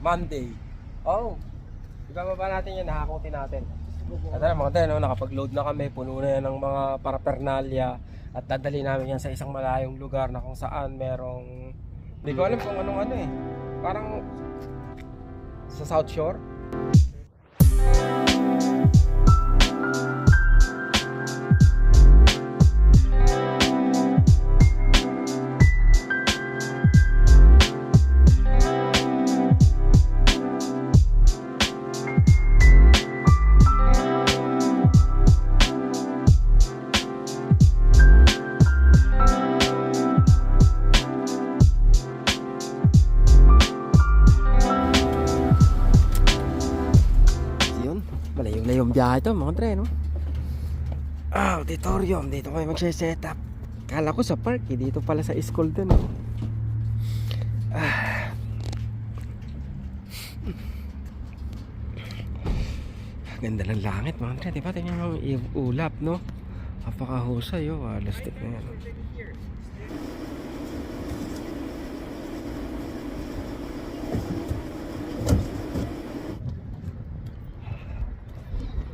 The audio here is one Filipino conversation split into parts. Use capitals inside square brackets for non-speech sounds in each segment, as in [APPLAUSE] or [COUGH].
Monday. Oh. Ibababa natin yan, nakakutin natin. At alam mga tayo, no, nakapag-load na kami, puno na yan ng mga paraphernalia at dadali namin yan sa isang malayong lugar na kung saan merong hindi ko alam kung anong ano eh. Parang sa South Shore. Auditorium, dito kami magse-set up. Kala ko sa park, eh. dito pala sa school din. Oh. Ah. Ganda ng langit mga tre, di ba? Tingnan mo ulap, no? Napakahusay, oh. Alas na yan.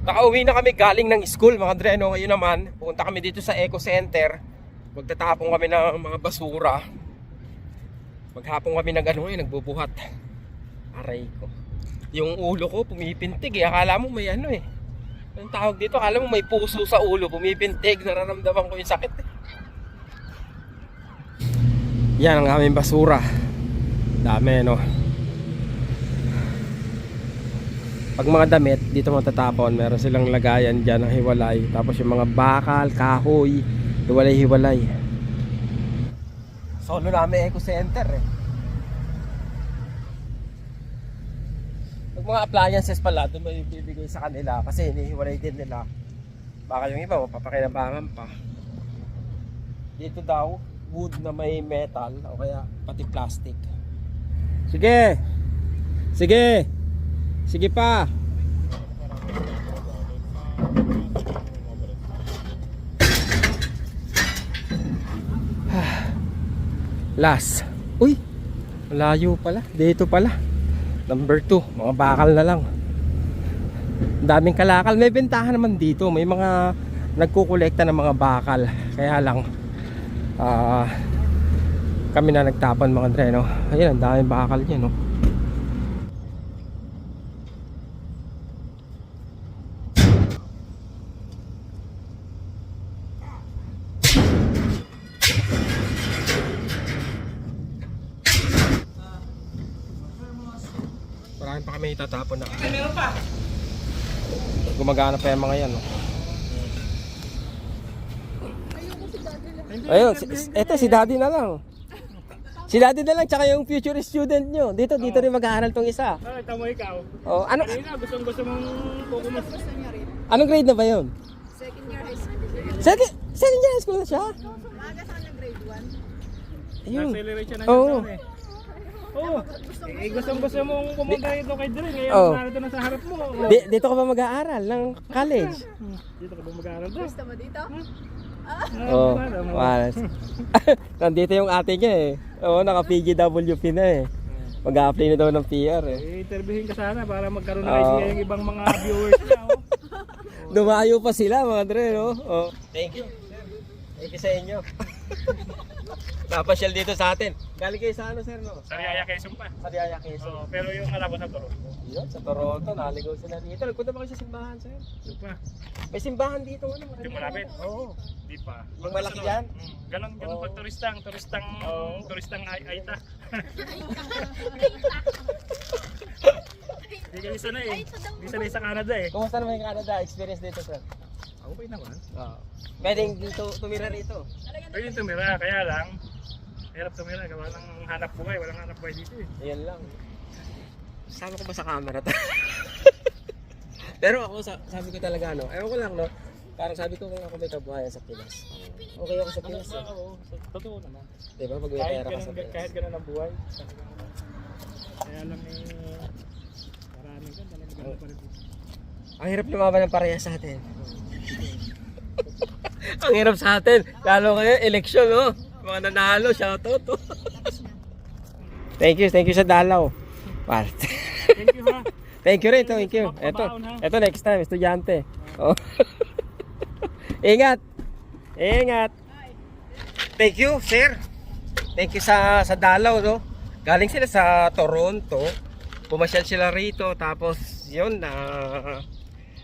Nakauwi na kami galing ng school mga dreno. Ngayon naman, pupunta kami dito sa Eco Center. Magtatapong kami ng mga basura. Maghapon kami nag ano eh, nagbubuhat. Aray ko. Yung ulo ko pumipintig eh. Akala mo may ano eh. Anong tawag dito? Akala mo may puso sa ulo. Pumipintig. Nararamdaman ko yung sakit eh. Yan ang aming basura. Dami no. Pag mga damit, dito matatapon, meron silang lagayan dyan ng hiwalay. Tapos yung mga bakal, kahoy, hiwalay-hiwalay. Solo namin Eco Center eh. Pag mga appliances pala, doon may bibigay sa kanila kasi hinihiwalay din nila. Baka yung iba, mapapakinabangan pa. Dito daw, wood na may metal o kaya pati plastic. Sige! Sige! Sige pa. [SIGHS] Last. Uy. Malayo pala. Dito pala. Number 2. Mga bakal na lang. Ang daming kalakal. May bentahan naman dito. May mga nagkukolekta ng mga bakal. Kaya lang ah kami na nagtapan mga dre no. Ayun, ang daming bakal niya no. Marami pa kami itatapon na. Meron pa. Gumagana pa yung mga yan. No? Ayun, si, eto si Daddy na lang. Si Daddy na lang, tsaka yung future student nyo. Dito, dito rin mag-aaral tong isa. Ah, tama ikaw. Oh, ano, Ayun na, gustong gusto mong pupumas. anong grade na ba yun? Second year high school. Second, second year high school na siya? Maaga sa grade 1. Ayun. Accelerate siya na Oo. yung eh. Oo. Eh, gustong gusto mong pumunta dito kay Dre. Ngayon, Oo. narito na sa harap mo. Di, dito ka ba mag-aaral ng college? Dito ka ba mag-aaral Dre? Gusto mo dito? Oh, wala mo. malas. [LAUGHS] Nandito yung ate niya eh. Oo, naka-PGWP na eh. Mag-a-apply na daw ng PR eh. Eh, interviewin ka sana para magkaroon ng Oo. idea yung ibang mga viewers niya. Oh. [LAUGHS] Dumayo pa sila mga dre, no? Oh. Thank you. Thank you sa inyo. [LAUGHS] Napasyal dito sa atin. Galing kayo sa ano, sir, no? Sariaya Quezon pa. Sa Riaya, Quezon. Oo, pero yung alam ko sa Toro. Yun, sa Toronto, naligaw sila dito. Nagpunta ba kayo sa simbahan, sir? Yung pa. May simbahan dito, ano? Yung malapit? Oo. Di pa. Yung malaki yan? Hmm. Ganon, ganon pag turistang, turistang, turistang ay aita. [LAUGHS] Hindi kami sanay eh. Hindi sanay sa Canada eh. Kumusta naman yung Canada experience dito, sir? Pa naman. Oo. Pwedeng dito tumira rito. Pwede tumira, kaya lang, hirap tumira, gawa ng hanap buhay, walang hanap buhay dito eh. Ayan lang. Sama ko ba sa camera to? [LAUGHS] Pero ako, sa- sabi ko talaga, no? Ewan ko lang, no? Parang sabi ko kung ako may kabuhayan sa Pinas. Okay ako sa Pinas, eh. Oo, totoo naman. Diba? Pag may Kahit pera ka sa ganun, Pinas. kahit ganun ang buhay. talagang- Kaya lang eh, marami ka, talagang maganda pa rin dito. Ang hirap lumaban ng pareha sa atin. [LAUGHS] Ang hirap sa atin. Lalo ngayon, eleksyon, no? Mga nanalo, shoutout, oh. [LAUGHS] thank you, thank you sa dalaw. Part. [LAUGHS] Thank you ha. Thank you rin, thank you. Ito, ito next time, estudyante. Oh. Ingat. Ingat. Thank you, sir. Thank you sa sa dalaw, no. Galing sila sa Toronto. Pumasyal sila rito tapos 'yun na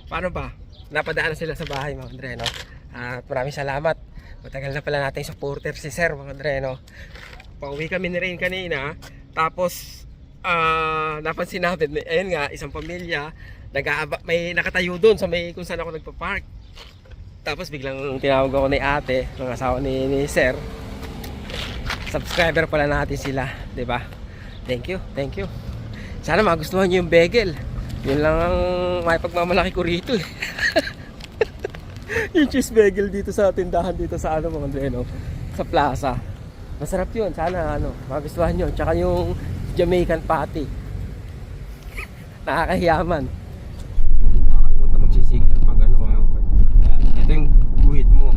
paano ba? Napadaan sila sa bahay, mga Andre, no. At maraming salamat. Matagal na pala nating supporter si Sir, mga Andre, no. Pauwi kami ni Rain kanina. Tapos ah napansin natin, may- ayun nga, isang pamilya nag may nakatayo doon sa may kung saan ako nagpa-park. Tapos biglang tinawag ako ni ate, ng asawa ni, ni sir. Subscriber pala natin sila, 'di ba? Thank you, thank you. Sana magustuhan niyo yung bagel. Yun lang ang may pagmamalaki ko rito eh. [LAUGHS] yung cheese bagel dito sa tindahan dito sa ano mga Dreno, sa plaza. Masarap yun. Sana ano, magustuhan nyo. Tsaka yung Jamaican patty. [LAUGHS] Nakakahiyaman. Nakakalimutan magsisignal pag ano ha. Ito yung guhit mo.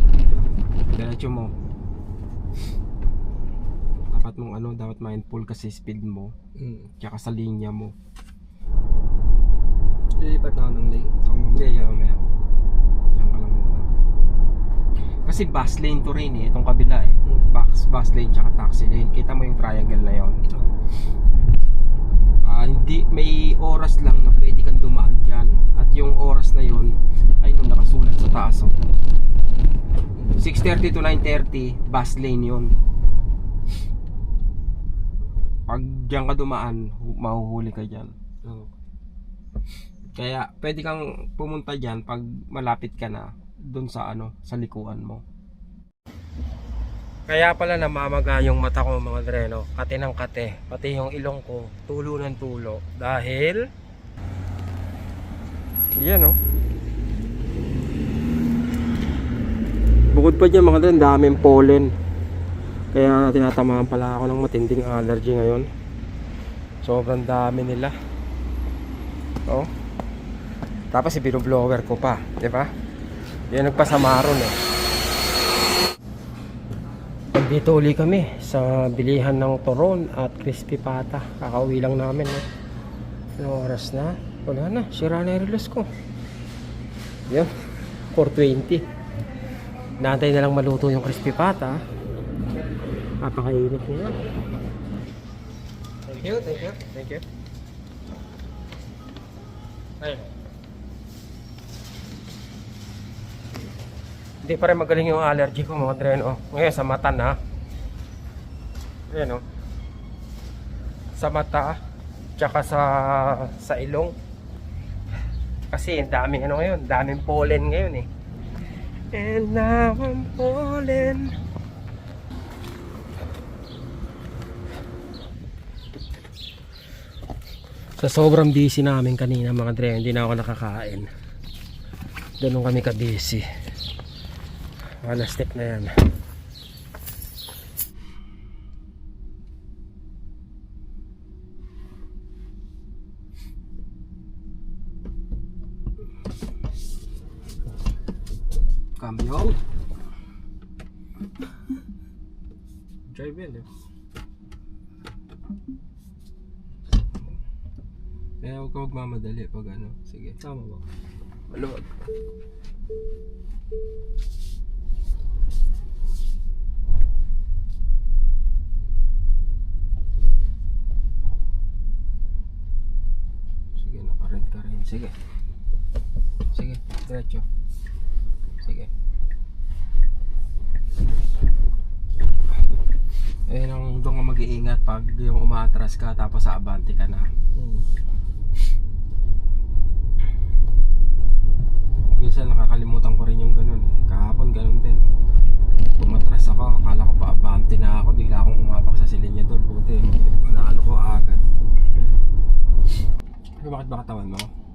Diretso mo. Dapat mong ano, dapat mindful kasi speed mo. Tsaka sa linya mo. Lilipat na ako ng lane. Hindi, yan mamaya. Yan ka lang muna. Kasi bus lane to rin eh, itong kabila eh. Mm. Bus, bus lane tsaka taxi lane. Kita mo yung triangle na yon. Ah, hindi may oras lang na pwede kang dumaan diyan. At yung oras na yon ay nung nakasulat sa taas. Oh. 6:30 to 9:30 bus lane yon. Pag diyan ka dumaan, hu- mahuhuli ka diyan. Kaya pwede kang pumunta diyan pag malapit ka na doon sa ano, sa likuan mo. Kaya pala namamaga yung mata ko mga dreno, kate ng kate, pati yung ilong ko, tulo ng tulo. Dahil, yan oh. Bukod pa dyan mga dreno, daming pollen. Kaya tinatamaan pala ako ng matinding allergy ngayon. Sobrang dami nila. Oh. Tapos ibinoblower ko pa, di ba? Yan nagpasama ron eh. Dito uli kami sa bilihan ng Toron at Crispy Pata. Kakauwi lang namin. No? Anong oras na? Wala na. Sira na yung relos ko. Yan. 420. Naantay na lang maluto yung Crispy Pata. Napakainit niya. Thank you, thank you, thank you. Ayun. Hindi pa rin magaling yung allergy ko mga dren. Oh. Ngayon sa mata na. Ayan oh. Sa mata. Tsaka sa sa ilong. Kasi ang daming ano ngayon. Daming pollen ngayon eh. And now I'm pollen. Sa sobrang busy namin kanina mga dre, hindi na ako nakakain. Ganun kami ka-busy. Alas step na yan. Cambio. Drive in eh. Kaya huwag ka magmamadali pag ano. Sige. Tama ba? Maluwag. Sige, naka-red ka rin. Sige. Sige, diretso. Sige. Eh, nang doon ka mag-iingat pag yung umaatras ka tapos sa abante ka na. Minsan nakakalimutan ko rin yung ganun. eh. Kahapon ganun din. Pumatras ako, akala ko paabante na ako, bigla akong umapak sa silinyador. Buti, naano ko agad. Bakit ba katawan mo?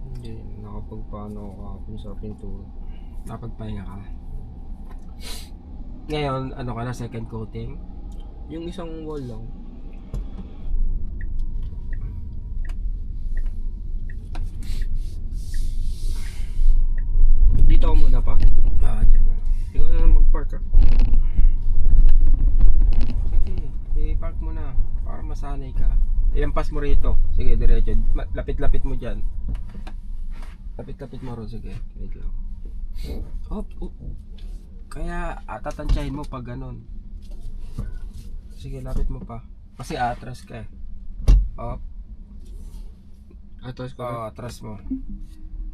Hindi, nakapagpaano ako kahapon sa pintura. Napagpahinga ka. Ngayon, ano ka na, second coating? Yung isang wall lang. Dito ako muna pa. Ah, dyan na. Ikaw na lang mag-park ah. Sige, i-park mo na para masanay ka. Ilampas mo rito. Sige, diretso. Lapit-lapit mo dyan. Lapit-lapit mo ron. Sige, wait lang. Oh, oh. Kaya atatansyahin mo pag ganun. Sige, lapit mo pa. Kasi atras ka eh. Oh, Atos Oo, atras mo.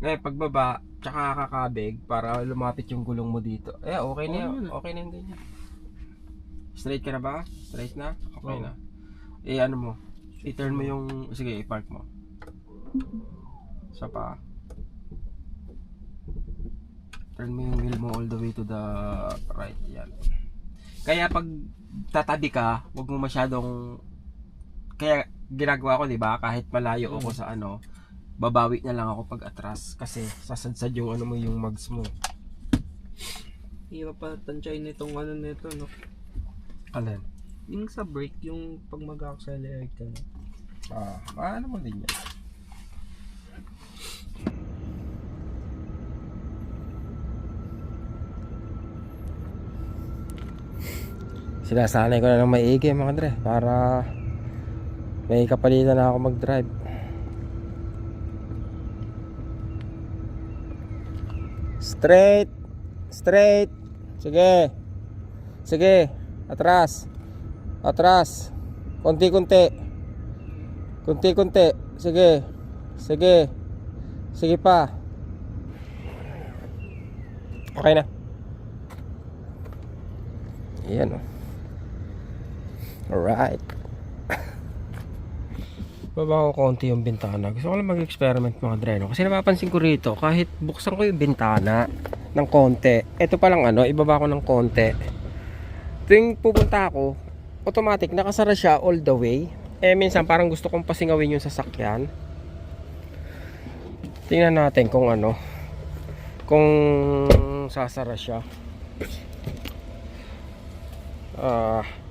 Ngayon, pagbaba, tsaka kakabig para lumapit yung gulong mo dito. Eh, okay na Oo, yun. yun. Okay na yung ganyan. Straight ka na ba? Straight na? Okay Oo. na. Eh, ano mo? I-turn mo yung... Sige, i-park mo. Sa pa. Turn mo yung wheel mo all the way to the right. Yan. Kaya pag tatabi ka, huwag mo masyadong... Kaya ginagawa ko, di ba? Kahit malayo ako sa ano, babawi na lang ako pag atras kasi sasadsad yung ano mo yung mags mo. Hirap pa tansyahin nitong ano nito, no? Alin? Yung sa brake, yung pag mag-accelerate ka. no? Ah, paano mo din yan? Sinasanay ko na ng maigi mga dre para may kapalitan na ako mag-drive. Straight. Straight. Sige. Sige. Atras. Atras. Kunti-kunti. Kunti-kunti. Sige. Sige. Sige pa. Okay na. Ayan o. Alright. Baba ko konti yung bintana. Gusto ko lang mag-experiment mga dreno. Kasi napapansin ko rito, kahit buksan ko yung bintana ng konti, ito pa lang ano, ibaba ko ng konti. Tuwing pupunta ako, automatic nakasara siya all the way. Eh minsan parang gusto kong pasingawin yung sasakyan. Tingnan natin kung ano. Kung sasara siya. Ah, ilak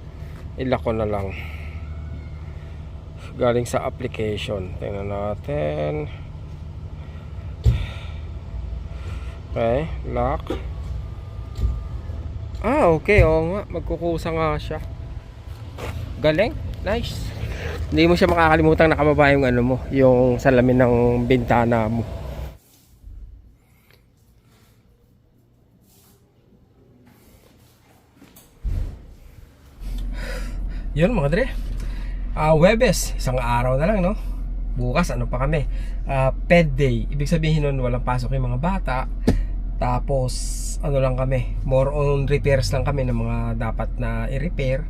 ko na lang. Galing sa application. Tingnan natin. Okay, lock. Ah, okay. Oo nga. Magkukusa nga siya. Galing. Nice. Hindi mo siya makakalimutang nakababa yung ano mo, yung salamin ng bintana mo. Yun mga dre. Ah, Webes, isang araw na lang no. Bukas ano pa kami? Ah, ped day. Ibig sabihin nun walang pasok yung mga bata. Tapos ano lang kami, more on repairs lang kami ng mga dapat na i-repair.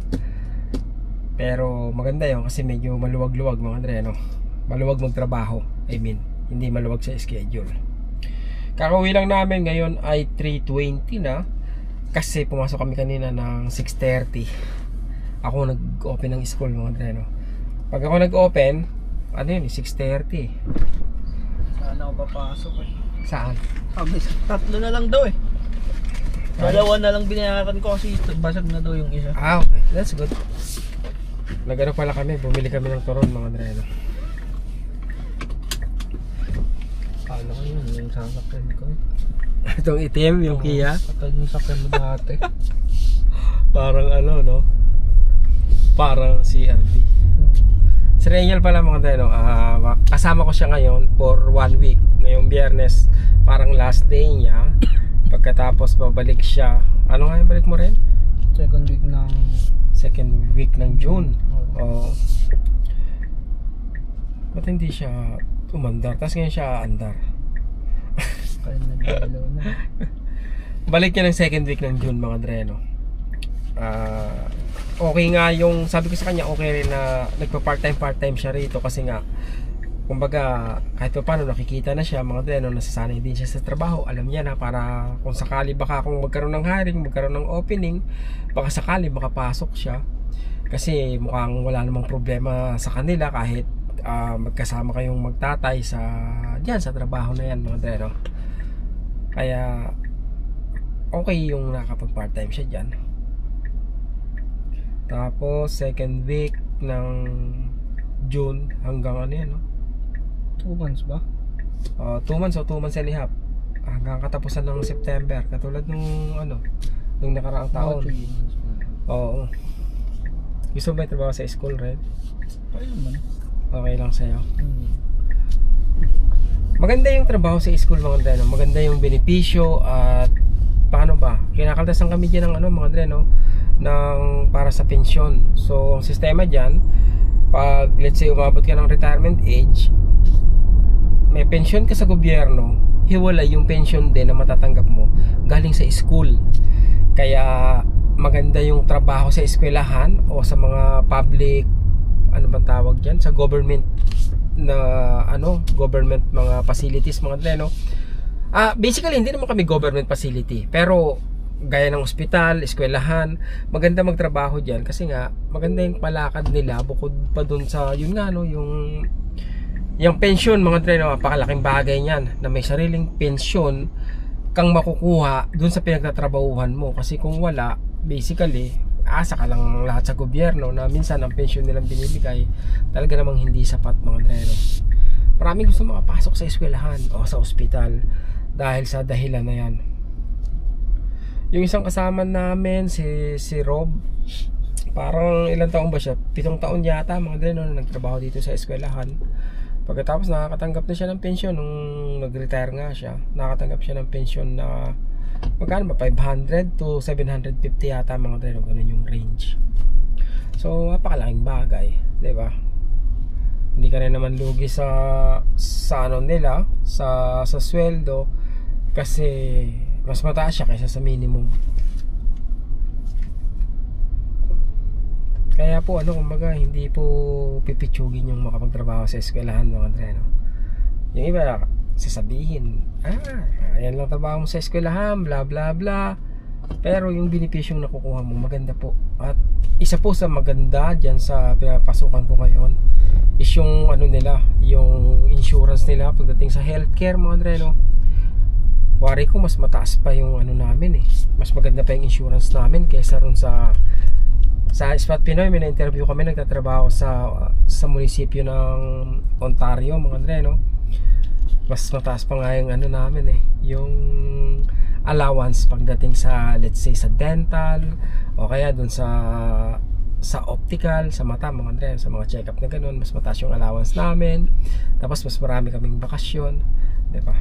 Pero maganda yun kasi medyo maluwag-luwag mga Andre, no? Maluwag magtrabaho. I mean, hindi maluwag sa schedule. Kakauwi lang namin ngayon ay 3.20 na kasi pumasok kami kanina ng 6.30. Ako nag-open ng school mga Andre, no? Pag ako nag-open, ano yun, 6.30. Saan ako papasok eh? Saan? Sabi, tatlo na lang daw eh. Dalawa na lang binayaran ko kasi basag na daw yung isa. Ah, okay. That's good. Nagano pala kami, bumili kami ng turon mga Andre, no? Paano ko yun? Yung sasakyan ko. [LAUGHS] Itong itim, yung Kia. Patay yung sakyan mo dati. [LAUGHS] Parang ano, no? Parang CRV. Si Renyel pala mga tayo, ma- kasama ko siya ngayon for one week. Ngayong biyernes, parang last day niya. [COUGHS] Pagkatapos babalik siya. Ano nga yung balik mo rin? Second week ng... Second week ng June. Oh. Oo. Ba't hindi siya umandar? Tapos ngayon siya aandar. Kaya nagdalaw na. [LAUGHS] Balik niya ng second week ng June mga dreno. Ah, okay nga yung sabi ko sa kanya okay rin na nagpa part-time part-time siya rito kasi nga kumbaga kahit pa paano nakikita na siya mga dreno nasasanay din siya sa trabaho. Alam niya na para kung sakali baka kung magkaroon ng hiring magkaroon ng opening baka sakali makapasok siya. Kasi mukhang wala namang problema sa kanila kahit ah, magkasama kayong magtatay sa diyan sa trabaho na yan mga dreno kaya okay yung nakapag part-time siya dyan. Tapos, second week ng June hanggang ano yan, no? Two months ba? Uh, two months o two months and a half. Hanggang katapusan ng September. Katulad nung ano, nung nakaraang taon. ba? Oo. Gusto mo ba yung trabaho sa school, Red? Kaya naman. Okay lang sa'yo. Hmm. Maganda yung trabaho sa school mga no? Maganda yung benepisyo at paano ba? Kinakaltasan kami dyan ng ano mga Andre, no? Ng para sa pensyon. So, ang sistema dyan, pag let's say umabot ka ng retirement age, may pensyon ka sa gobyerno, hiwalay yung pension din na matatanggap mo galing sa school. Kaya maganda yung trabaho sa eskwelahan o sa mga public ano bang tawag diyan sa government na ano government mga facilities mga Andre, no? Ah, basically hindi naman kami government facility, pero gaya ng ospital, eskwelahan, maganda magtrabaho diyan kasi nga maganda yung palakad nila bukod pa dun sa yun nga no, yung yung pension mga no, napakalaking bagay niyan na may sariling pensyon kang makukuha dun sa pinagtatrabahuhan mo kasi kung wala, basically asa ka lang lahat sa gobyerno na minsan ang pensyon nilang binibigay talaga namang hindi sapat mga Andre, no. Maraming gusto makapasok sa eskwelahan o sa ospital dahil sa dahilan na yan. Yung isang kasama namin si si Rob parang ilang taon ba siya? Pitong taon yata mga Andre, no, na nagtrabaho dito sa eskwelahan. Pagkatapos nakakatanggap na siya ng pensyon nung nag-retire nga siya. Nakatanggap siya ng pensyon na magkano ba 500 to 750 yata mga no, ganun yung range. So, napakalaking bagay, 'di ba? Hindi ka rin naman lugi sa sa ano nila, sa sa sweldo kasi mas mataas siya kaysa sa minimum. Kaya po ano kumbaga hindi po pipitsugin yung makapagtrabaho sa eskwelahan mga Andre no. Yung iba sasabihin, ah, ayan lang trabaho mo sa eskwelahan, bla bla bla. Pero yung benepisyong nakukuha mo maganda po. At isa po sa maganda diyan sa pinapasukan ko ngayon is yung ano nila, yung insurance nila pagdating sa healthcare mga Andre no. Wari ko mas mataas pa yung ano namin eh. Mas maganda pa yung insurance namin kaysa ron sa sa Spot Pinoy may na-interview kami nagtatrabaho sa sa munisipyo ng Ontario mga Andre no mas mataas pa nga yung ano namin eh yung allowance pagdating sa let's say sa dental o kaya dun sa sa optical, sa mata mga Andre, sa mga check-up na ganun, mas mataas yung allowance namin. Tapos mas marami kaming bakasyon, 'di ba?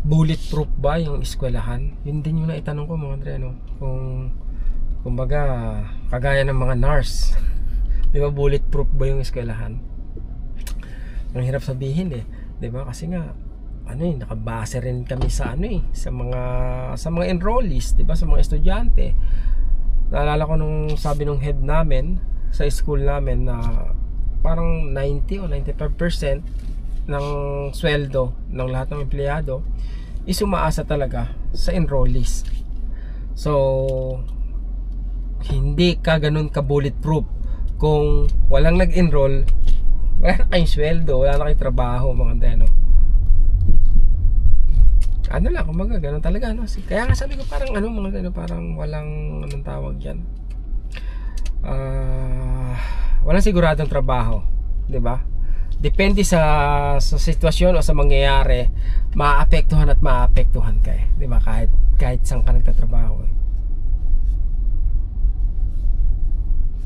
Bulletproof ba yung eskwelahan? Yun din yung naitanong ko mga Andre, no? Kung, kumbaga, kagaya ng mga nurse. [LAUGHS] Di ba, bulletproof ba yung eskwelahan? Ang hirap sabihin eh. Di ba? Kasi nga, ano eh, nakabase rin kami sa ano eh, sa mga, sa mga enrollees, di ba? Sa mga estudyante. Naalala ko nung sabi nung head namin, sa school namin na parang 90 o 95% ng sweldo ng lahat ng empleyado is umaasa talaga sa enrollees. So, hindi ka ganun ka bulletproof kung walang nag-enroll, wala na kayong sweldo, wala na kayong trabaho, mga deno. Ano lang, kumaga, ganun talaga, no? Kaya nga sabi ko, parang ano, mga deno, parang walang, anong tawag dyan? Ah, walang siguradong trabaho, 'di ba? Depende sa sa sitwasyon o sa mangyayari, maapektuhan at maapektuhan ka eh, 'di ba? Kahit kahit saan ka nagtatrabaho. Eh.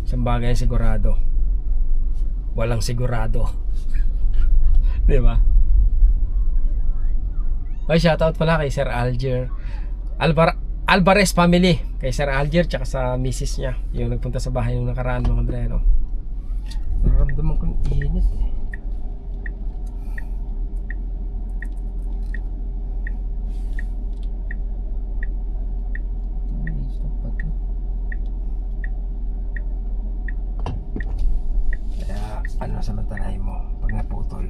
Isang bagay sigurado. Walang sigurado. [LAUGHS] 'Di ba? Ay, shoutout pala kay Sir Alger. Alvar Alvarez family. Kay Sir Alger tsaka sa misis niya. Yung nagpunta sa bahay nung nakaraan mga Andre, no? Nararamdaman ko init eh. Ay, stop pa to. Kaya ano samantalahin mo pag naputol.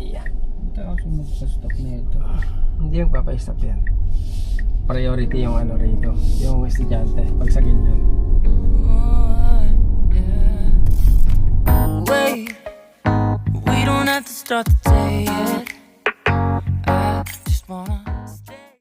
Iya. Ba't ako sumunod sa stop na ito? Hindi yung papa-stop yan. Priority yung ano rito. Yung estudyante. Pag sa ganyan. Wait, we don't have to start the day yet.